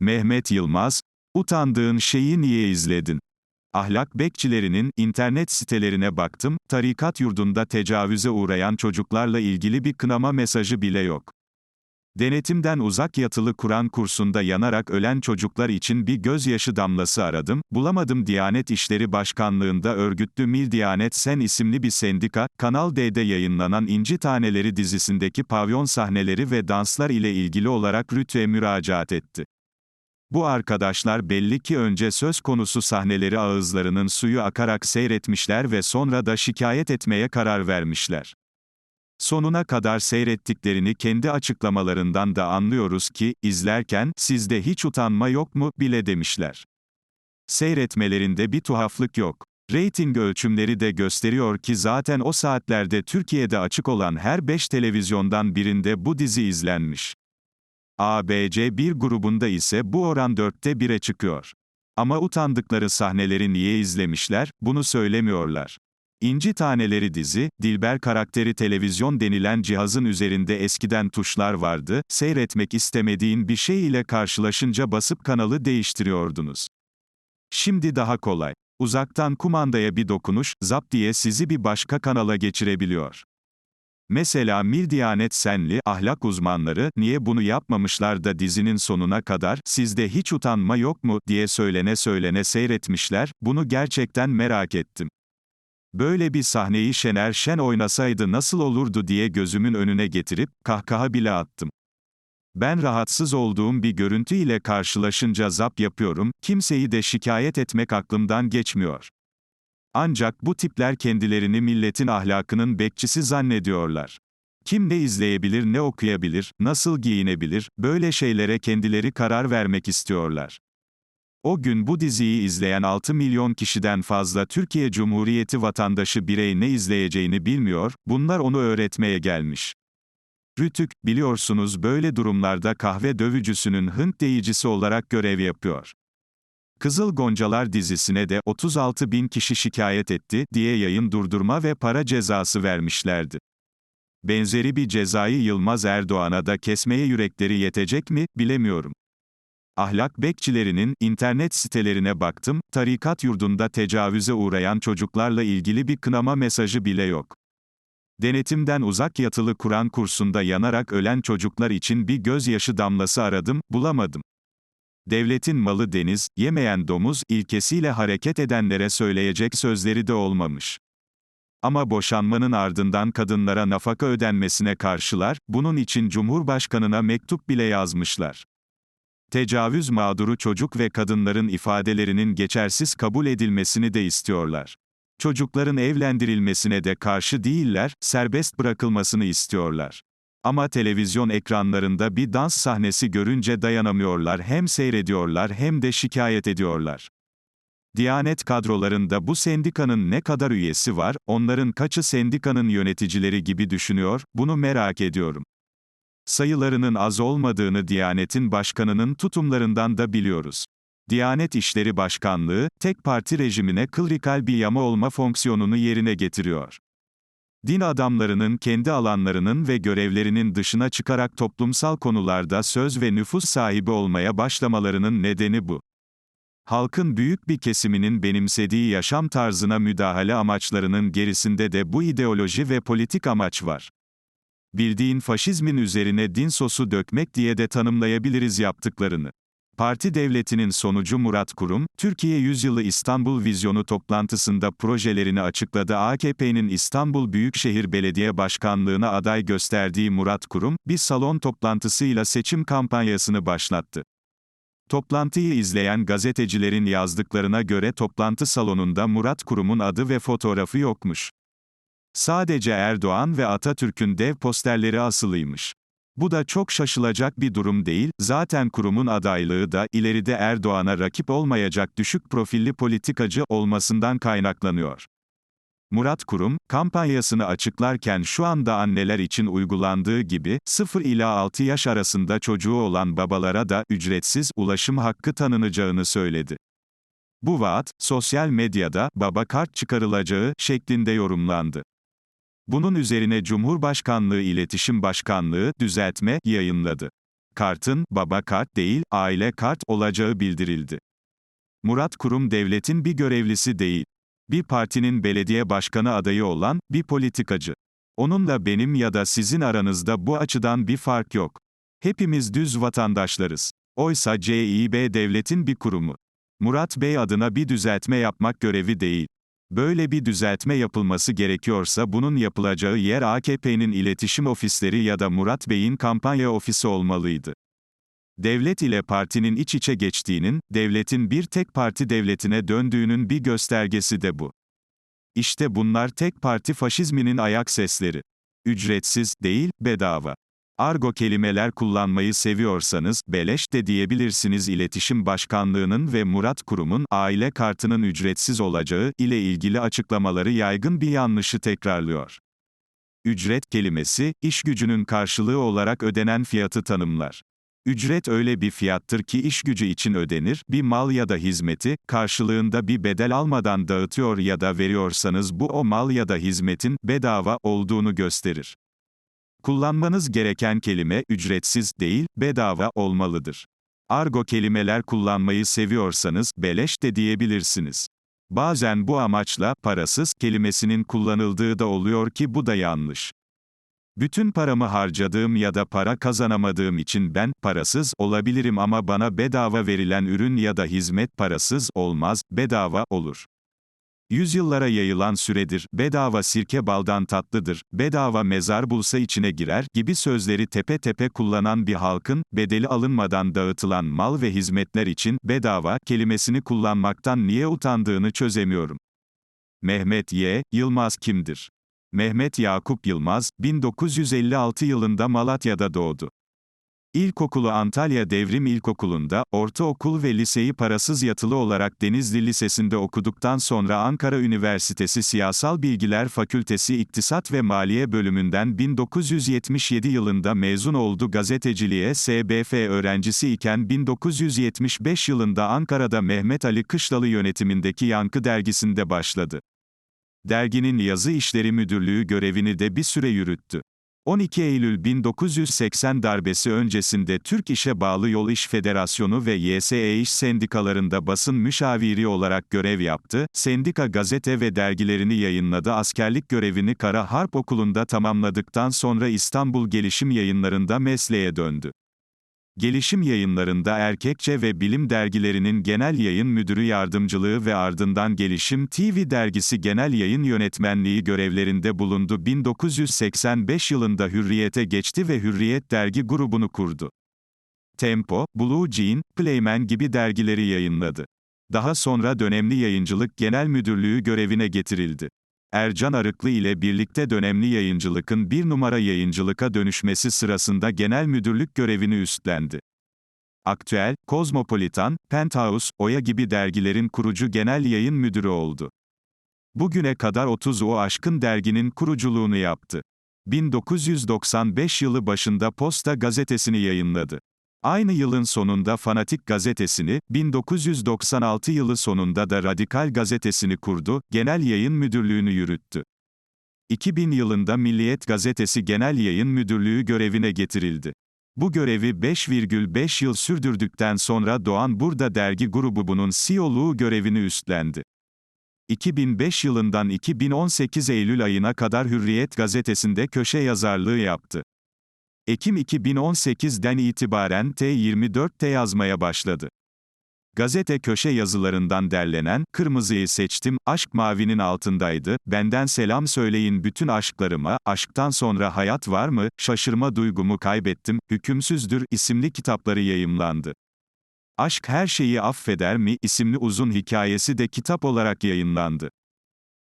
Mehmet Yılmaz, utandığın şeyi niye izledin? Ahlak bekçilerinin internet sitelerine baktım, tarikat yurdunda tecavüze uğrayan çocuklarla ilgili bir kınama mesajı bile yok. Denetimden uzak yatılı Kur'an kursunda yanarak ölen çocuklar için bir gözyaşı damlası aradım, bulamadım Diyanet İşleri Başkanlığında örgütlü Mil Diyanet Sen isimli bir sendika, Kanal D'de yayınlanan İnci Taneleri dizisindeki pavyon sahneleri ve danslar ile ilgili olarak rütüye müracaat etti. Bu arkadaşlar belli ki önce söz konusu sahneleri ağızlarının suyu akarak seyretmişler ve sonra da şikayet etmeye karar vermişler. Sonuna kadar seyrettiklerini kendi açıklamalarından da anlıyoruz ki, izlerken, sizde hiç utanma yok mu, bile demişler. Seyretmelerinde bir tuhaflık yok. Rating ölçümleri de gösteriyor ki zaten o saatlerde Türkiye'de açık olan her 5 televizyondan birinde bu dizi izlenmiş. ABC 1 grubunda ise bu oran 4'te 1'e çıkıyor. Ama utandıkları sahneleri niye izlemişler, bunu söylemiyorlar. İnci Taneleri dizi, Dilber karakteri televizyon denilen cihazın üzerinde eskiden tuşlar vardı, seyretmek istemediğin bir şey ile karşılaşınca basıp kanalı değiştiriyordunuz. Şimdi daha kolay. Uzaktan kumandaya bir dokunuş, zap diye sizi bir başka kanala geçirebiliyor. Mesela Mil Diyanet Senli, ahlak uzmanları, niye bunu yapmamışlar da dizinin sonuna kadar, sizde hiç utanma yok mu, diye söylene söylene seyretmişler, bunu gerçekten merak ettim. Böyle bir sahneyi Şener Şen oynasaydı nasıl olurdu diye gözümün önüne getirip, kahkaha bile attım. Ben rahatsız olduğum bir görüntü ile karşılaşınca zap yapıyorum, kimseyi de şikayet etmek aklımdan geçmiyor. Ancak bu tipler kendilerini milletin ahlakının bekçisi zannediyorlar. Kim ne izleyebilir ne okuyabilir, nasıl giyinebilir, böyle şeylere kendileri karar vermek istiyorlar. O gün bu diziyi izleyen 6 milyon kişiden fazla Türkiye Cumhuriyeti vatandaşı birey ne izleyeceğini bilmiyor, bunlar onu öğretmeye gelmiş. Rütük, biliyorsunuz böyle durumlarda kahve dövücüsünün hınk deyicisi olarak görev yapıyor. Kızıl Goncalar dizisine de 36 bin kişi şikayet etti diye yayın durdurma ve para cezası vermişlerdi. Benzeri bir cezayı Yılmaz Erdoğan'a da kesmeye yürekleri yetecek mi, bilemiyorum. Ahlak bekçilerinin internet sitelerine baktım, tarikat yurdunda tecavüze uğrayan çocuklarla ilgili bir kınama mesajı bile yok. Denetimden uzak yatılı Kur'an kursunda yanarak ölen çocuklar için bir gözyaşı damlası aradım, bulamadım. Devletin malı deniz, yemeyen domuz ilkesiyle hareket edenlere söyleyecek sözleri de olmamış. Ama boşanmanın ardından kadınlara nafaka ödenmesine karşılar, bunun için Cumhurbaşkanına mektup bile yazmışlar. Tecavüz mağduru çocuk ve kadınların ifadelerinin geçersiz kabul edilmesini de istiyorlar. Çocukların evlendirilmesine de karşı değiller, serbest bırakılmasını istiyorlar. Ama televizyon ekranlarında bir dans sahnesi görünce dayanamıyorlar hem seyrediyorlar hem de şikayet ediyorlar. Diyanet kadrolarında bu sendikanın ne kadar üyesi var, onların kaçı sendikanın yöneticileri gibi düşünüyor, bunu merak ediyorum. Sayılarının az olmadığını Diyanet'in başkanının tutumlarından da biliyoruz. Diyanet İşleri Başkanlığı, tek parti rejimine kılrikal bir yama olma fonksiyonunu yerine getiriyor. Din adamlarının kendi alanlarının ve görevlerinin dışına çıkarak toplumsal konularda söz ve nüfus sahibi olmaya başlamalarının nedeni bu. Halkın büyük bir kesiminin benimsediği yaşam tarzına müdahale amaçlarının gerisinde de bu ideoloji ve politik amaç var. Bildiğin faşizmin üzerine din sosu dökmek diye de tanımlayabiliriz yaptıklarını. Parti devletinin sonucu Murat Kurum, Türkiye Yüzyılı İstanbul Vizyonu toplantısında projelerini açıkladı. AKP'nin İstanbul Büyükşehir Belediye Başkanlığına aday gösterdiği Murat Kurum, bir salon toplantısıyla seçim kampanyasını başlattı. Toplantıyı izleyen gazetecilerin yazdıklarına göre toplantı salonunda Murat Kurum'un adı ve fotoğrafı yokmuş. Sadece Erdoğan ve Atatürk'ün dev posterleri asılıymış. Bu da çok şaşılacak bir durum değil, zaten kurumun adaylığı da ileride Erdoğan'a rakip olmayacak düşük profilli politikacı olmasından kaynaklanıyor. Murat Kurum, kampanyasını açıklarken şu anda anneler için uygulandığı gibi, 0 ila 6 yaş arasında çocuğu olan babalara da ücretsiz ulaşım hakkı tanınacağını söyledi. Bu vaat, sosyal medyada baba kart çıkarılacağı şeklinde yorumlandı. Bunun üzerine Cumhurbaşkanlığı İletişim Başkanlığı düzeltme yayınladı. kartın, baba kart değil, aile kart olacağı bildirildi. Murat Kurum devletin bir görevlisi değil. Bir partinin belediye başkanı adayı olan, bir politikacı. Onunla benim ya da sizin aranızda bu açıdan bir fark yok. Hepimiz düz vatandaşlarız. Oysa CİB devletin bir kurumu. Murat Bey adına bir düzeltme yapmak görevi değil. Böyle bir düzeltme yapılması gerekiyorsa bunun yapılacağı yer AKP'nin iletişim ofisleri ya da Murat Bey'in kampanya ofisi olmalıydı. Devlet ile partinin iç içe geçtiğinin, devletin bir tek parti devletine döndüğünün bir göstergesi de bu. İşte bunlar tek parti faşizminin ayak sesleri. Ücretsiz, değil, bedava. Argo kelimeler kullanmayı seviyorsanız, beleş de diyebilirsiniz İletişim Başkanlığı'nın ve Murat Kurum'un, aile kartının ücretsiz olacağı, ile ilgili açıklamaları yaygın bir yanlışı tekrarlıyor. Ücret kelimesi, iş gücünün karşılığı olarak ödenen fiyatı tanımlar. Ücret öyle bir fiyattır ki iş gücü için ödenir, bir mal ya da hizmeti, karşılığında bir bedel almadan dağıtıyor ya da veriyorsanız bu o mal ya da hizmetin, bedava, olduğunu gösterir. Kullanmanız gereken kelime, ücretsiz, değil, bedava, olmalıdır. Argo kelimeler kullanmayı seviyorsanız, beleş de diyebilirsiniz. Bazen bu amaçla, parasız, kelimesinin kullanıldığı da oluyor ki bu da yanlış. Bütün paramı harcadığım ya da para kazanamadığım için ben, parasız, olabilirim ama bana bedava verilen ürün ya da hizmet parasız, olmaz, bedava, olur. Yüzyıllara yayılan süredir, bedava sirke baldan tatlıdır, bedava mezar bulsa içine girer, gibi sözleri tepe tepe kullanan bir halkın, bedeli alınmadan dağıtılan mal ve hizmetler için, bedava, kelimesini kullanmaktan niye utandığını çözemiyorum. Mehmet Y. Yılmaz kimdir? Mehmet Yakup Yılmaz, 1956 yılında Malatya'da doğdu. İlkokulu Antalya Devrim İlkokulu'nda, ortaokul ve liseyi parasız yatılı olarak Denizli Lisesi'nde okuduktan sonra Ankara Üniversitesi Siyasal Bilgiler Fakültesi İktisat ve Maliye bölümünden 1977 yılında mezun oldu gazeteciliğe SBF öğrencisi iken 1975 yılında Ankara'da Mehmet Ali Kışlalı yönetimindeki Yankı dergisinde başladı. Derginin yazı işleri müdürlüğü görevini de bir süre yürüttü. 12 Eylül 1980 darbesi öncesinde Türk İş'e bağlı Yol İş Federasyonu ve YSE İş sendikalarında basın müşaviri olarak görev yaptı, sendika gazete ve dergilerini yayınladı askerlik görevini Kara Harp Okulu'nda tamamladıktan sonra İstanbul Gelişim Yayınları'nda mesleğe döndü. Gelişim Yayınları'nda Erkekçe ve Bilim dergilerinin genel yayın müdürü yardımcılığı ve ardından Gelişim TV dergisi genel yayın yönetmenliği görevlerinde bulundu. 1985 yılında Hürriyet'e geçti ve Hürriyet dergi grubunu kurdu. Tempo, Blue Jean, Playman gibi dergileri yayınladı. Daha sonra dönemli yayıncılık genel müdürlüğü görevine getirildi. Ercan Arıklı ile birlikte dönemli yayıncılıkın bir numara yayıncılıka dönüşmesi sırasında genel müdürlük görevini üstlendi. Aktüel, Kozmopolitan, Penthouse, Oya gibi dergilerin kurucu genel yayın müdürü oldu. Bugüne kadar 30 o aşkın derginin kuruculuğunu yaptı. 1995 yılı başında Posta gazetesini yayınladı. Aynı yılın sonunda Fanatik gazetesini, 1996 yılı sonunda da Radikal gazetesini kurdu, genel yayın müdürlüğünü yürüttü. 2000 yılında Milliyet gazetesi genel yayın müdürlüğü görevine getirildi. Bu görevi 5,5 yıl sürdürdükten sonra Doğan Burada dergi grubu bunun CEO'luğu görevini üstlendi. 2005 yılından 2018 Eylül ayına kadar Hürriyet gazetesinde köşe yazarlığı yaptı. Ekim 2018'den itibaren T24'te yazmaya başladı. Gazete köşe yazılarından derlenen, Kırmızıyı seçtim, Aşk Mavi'nin altındaydı, Benden selam söyleyin bütün aşklarıma, Aşktan sonra hayat var mı, Şaşırma duygumu kaybettim, Hükümsüzdür isimli kitapları yayımlandı. Aşk her şeyi affeder mi isimli uzun hikayesi de kitap olarak yayınlandı.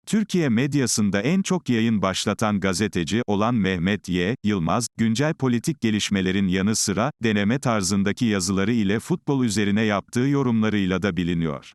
Türkiye medyasında en çok yayın başlatan gazeteci olan Mehmet Y. Yılmaz, güncel politik gelişmelerin yanı sıra, deneme tarzındaki yazıları ile futbol üzerine yaptığı yorumlarıyla da biliniyor.